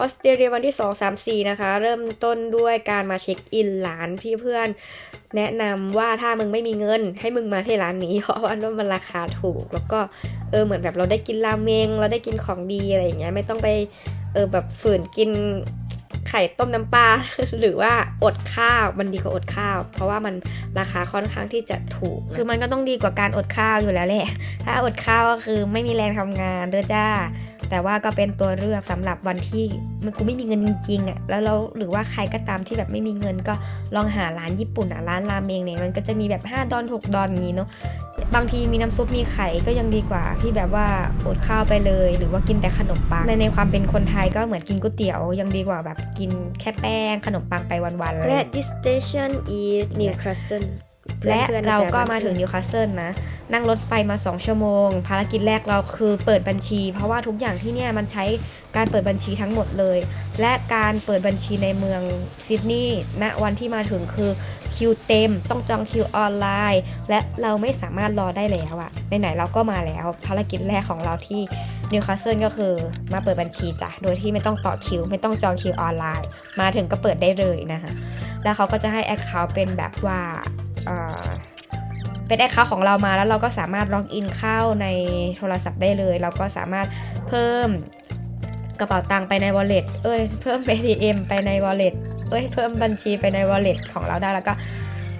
ออสเตรเลียวันที่ 2 3 4 นะคะ เริ่มต้นด้วยการมาเช็คอินร้านที่เพื่อน แนะนำว่าถ้ามึงไม่มีเงิน ให้มึงมาที่ร้านนี้ เพราะว่ามันราคาถูก แล้วก็เออเหมือนแบบเราได้กินราเมง เราได้กินของดีอะไรอย่างเงี้ยไม่ต้องไปเออแบบฝืนกินไข่ต้มน้ำปลาหรือว่าอดข้าวมันดีกว่าอดข้าว เพราะว่ามันราคาค่อนข้างที่จะถูก คือมันก็ต้องดีกว่าการอดข้าวอยู่แล้วแหละ ถ้าอดข้าวก็คือไม่มีแรงทำงานเด้อจ้า แต่ว่าก็เป็นตัวเลือกสำหรับวันที่มันกูไม่มีเงินจริงๆอะ่ะแล้วเราหรือว่าใครก็ตามที่แบบไม่มีเงินก็ลองหาร้านญี่ปุ่นอะร้านราเมงเนี่ยมันก็จะมีแบบ5ดอน6ดอนอย่างนี้เนาะบางทีมีน้ำซุปมีไข่ก็ยังดีกว่าที่แบบว่าอดข้าวไปเลย หรือว่ากินแต่ขนมปังในในความเป็นคนไทยก็เหมือนกินก๋วยเตี๋ยวยังดีกว่าแบบกินแค่แป้งขนมปังไปวันๆเลย t h i station is Newcastle และพื่อนๆเราก็จะมาถึงนิวคาสเซิลนะ นั่งรถไฟมา 2 ชั่วโมง ภารกิจแรกเราคือเปิดบัญชี เพราะว่าทุกอย่างที่เนี่ยมันใช้การเปิดบัญชีทั้งหมดเลย และการเปิดบัญชีในเมืองซิดนีย์ณวันที่มาถึงคือคิวเต็ม ต้องจองคิวออนไลน์ และเราไม่สามารถรอได้แล้วอะไหนๆเราก็มาแล้ว ภารกิจแรกของเราที่นิวคาสเซิลก็คือมาเปิดบัญชีจ้ะโดยที่ไม่ต้องต่อคิว ไม่ต้องจองคิวออนไลน์ มาถึงก็เปิดได้เลยนะคะแล้วเขาก็จะให้แอคเคาท์เป็นแบบว่า เป็นแอคเคาท์ของเรามาแล้วเราก็สามารถล็อกอินเข้าในโทรศัพท์ได้เลย เราก็สามารถเพิ่มกระเป๋าตังค์ไปใน wallet เอ้ย เพิ่ม ATM ไปใน wallet เอ้ย เพิ่มบัญชีไปใน wallet ของเราได้ แล้วก็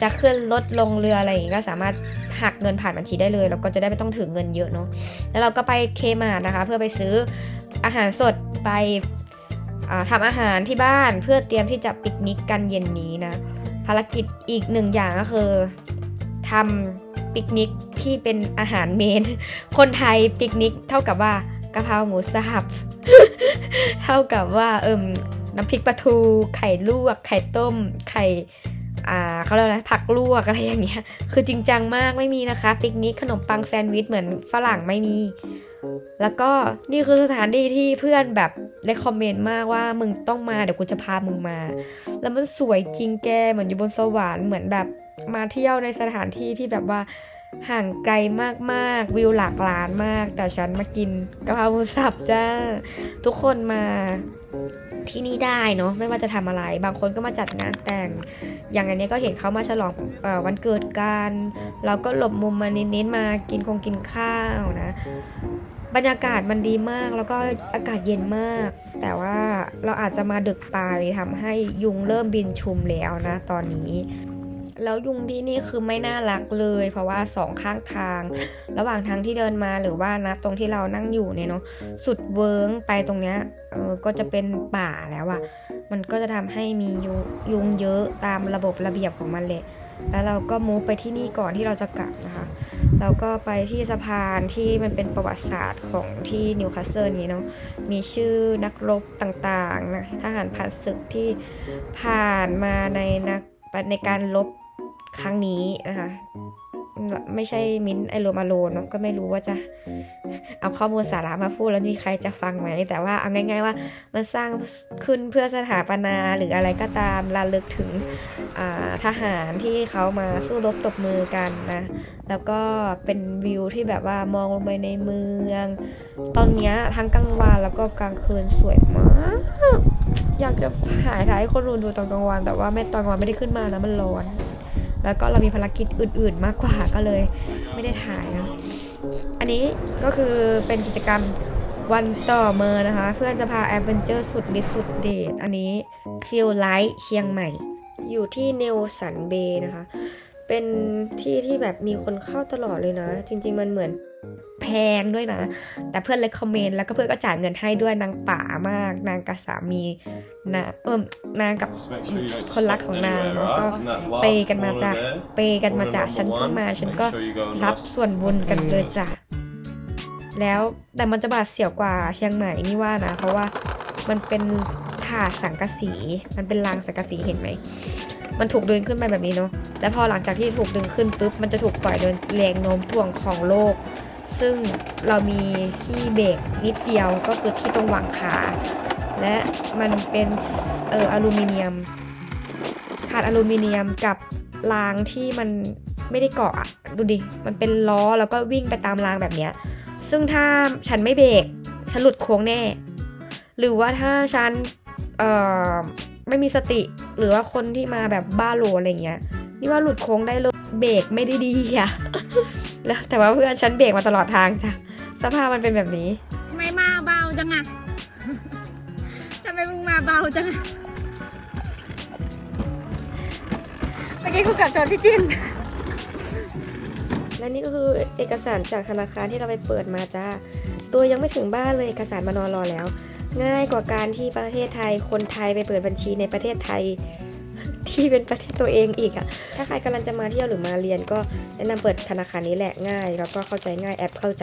จะขึ้นลดลงเรืออะไรอย่างงี้ก็สามารถหักเงินผ่านบัญชีได้เลย แล้วก็จะได้ไม่ต้องถือเงินเยอะเนาะ แล้วเราก็ไปเคมานะคะ เพื่อไปซื้ออาหารสดไปอ่าทำอาหารที่บ้านเพื่อเตรียมที่จะปิกนิกกันเย็นนี้นะารกิจอีกหนึ่งอย่างก็คือทำปิกนิกที่เป็นอาหารเมน คนไทยปิกนิกเท่ากับว่ากะเพราหมูสับเท่ากับว่าเอิมน้ำพริกปลาทู ไข่ลวก ไข่ต้ม ไข่อ่าเขาเรียกว่าอะไรผักลวกอะไรอย่างเงี้ย คือจริงจังมากไม่มีนะคะ ปิกนิกขนมปังแซนด์วิชเหมือนฝรั่งไม่มี แล้วก็นี่คือสถานที่ที่เพื่อนแบบเลคคอมเมนต์มากว่ามึงต้องมาเดี๋ยวกูจะพามึงมา แล้วมันสวยจริงแกเหมือนอยู่บนสวรรค์เหมือนแบบมาเที่ยวในสถานที่ที่แบบว่า ห่างไกลมากๆ วิวหลากหลานมาก แต่ฉันมากินกะเพราหมูสับจ้า ทุกคนมาที่นี่ได้เนาะไม่ว่าจะทำอะไร บางคนก็มาจัดงานแต่ง อย่างอันนี้ก็เห็นเขามาฉลองอวันเกิดกันเราก็หลบมุมมาเนิดๆมากินคงกินข้าวนะ บรรยากาศมันดีมากแล้วก็อากาศเย็นมาก แต่ว่าเราอาจจะมาดึกไปทำให้ยุงเริ่มบินชุมแล้วนะตอนนี้ แล้วยุงที่นี่คือไม่น่ารักเลย เพราะว่าสองข้างทาง ระหว่างทางที่เดินมาหรือว่านะตรงที่เรานั่งอยู่เนี่ยเนาะสุดเวิร์งไปตรงเนี้ยเออก็จะเป็นป่าแล้วอะมันก็จะทำให้มียุงยุงเยอะตามระบบระเบียบของมันเลยแล้วเราก็มูฟไปที่นี่ก่อนที่เราจะกลับนะคะแล้วก็ไปที่สะพานที่มันเป็นประวัติศาสตร์ของที่นิวคาสเซิลนี้เนาะมีชื่อนักรบต่างๆนะทหารผ่านศึกที่ผ่านมาในนักในการรบ ครั้งนี้นะคะไม่ใช่มิ้นท์ไอโรมาโลนเนาะก็ไม่รู้ว่าจะเอาข้อมูลสาระมาพูดแล้วมีใครจะฟังไหมแต่ว่าเอาง่าย ๆ ว่ามันสร้างขึ้นเพื่อสถาปนาหรืออะไรก็ตามระลึกถึงอ่าทหารที่เขามาสู้รบตบมือกันนะแล้วก็เป็นวิวที่แบบว่ามองลงไปในเมือง ตอนเนี้ยทั้งกลางวันแล้วก็กลางคืนสวยมากอยากจะหายถ่ายให้คนดูดูตอนกลางวัน แต่ว่าไม่ตอนกลางวันไม่ได้ขึ้นมานะมันร้อน แล้วก็เรามีภารกิจอื่น ๆ มากกว่าก็เลยไม่ได้ถ่ายนะอันนี้ก็คือเป็นกิจกรรมวันต่อเมอนะคะ เพื่อนจะพาแอดเวนเจอร์สุดฤทธิ์สุดเดชอันนี้ฟิลไลท์เชียงใหม่ อยู่ที่เนลสันเบย์นะคะ เป็นที่ที่แบบมีคนเข้าตลอดเลยนะ จริง ๆ มันเหมือนแพงด้วยนะ แต่เพื่อนเลยคอมเมนต์แล้วก็เพื่อนก็จ่ายเงินให้ด้วยนางป่ามาก นางกับสามีนะเออนางกับคนรักของนางเนอะก็เปย์กันมาจากเปย์กันมาจากฉันก็มาฉันก็รับส่วนบุญกันเลยจ้ะแล้วแต่มันจะบาดเสียวกว่าเชียงใหม่นี่ว่านะ เพราะว่ามันเป็นถาดสังกะสี มันเป็นรางสังกะสีเห็นไหม มันถูกดึงขึ้นไปแบบนี้เนาะแล้วพอหลังจากที่ถูกดึงขึ้นปุ๊บ มันจะถูกปล่อยโดยแรงโน้มถ่วงของโลก ซึ่งเรามีที่เบรกนิดเดียวก็คือที่ตรงหว่างขา และมันเป็นเอออลูมิเนียมถาดอลูมิเนียมกับรางที่มันไม่ได้เกาะอะดูดิ มันเป็นล้อแล้วก็วิ่งไปตามรางแบบเนี้ย ซึ่งถ้าฉันไม่เบรก ฉันหลุดโค้งแน่ หรือว่าถ้าฉันเอ่อ ไม่มีสติหรือว่าคนที่มาแบบบ้าโลอะไรเงี้ยนี่ว่าหลุดโค้งได้เลยเบรกไม่ได้ดีอะแล้วแต่ว่าเพื่อนฉันเบรกมาตลอดทางจ้ะสภาพมันเป็นแบบนี้ทำไมมาเบาจังอะทำไมมึงมาเบาจังอะเมื่อกี้กูกลับชนพี่จินและนี่ก็คือเอกสารจากธนาคารที่เราไปเปิดมาจ้า ตัวยังไม่ถึงบ้านเลยเอกสารมานอนรอแล้ว ง่ายกว่าการที่ประเทศไทยคนไทยไปเปิดบัญชีในประเทศไทยที่เป็นประเทศตัวเองอีกอะถ้าใครกำลังจะมาเที่ยวหรือมาเรียนก็แนะนำเปิดธนาคารนี้แหละง่าย แล้วก็เข้าใจง่ายแอปเข้าใจ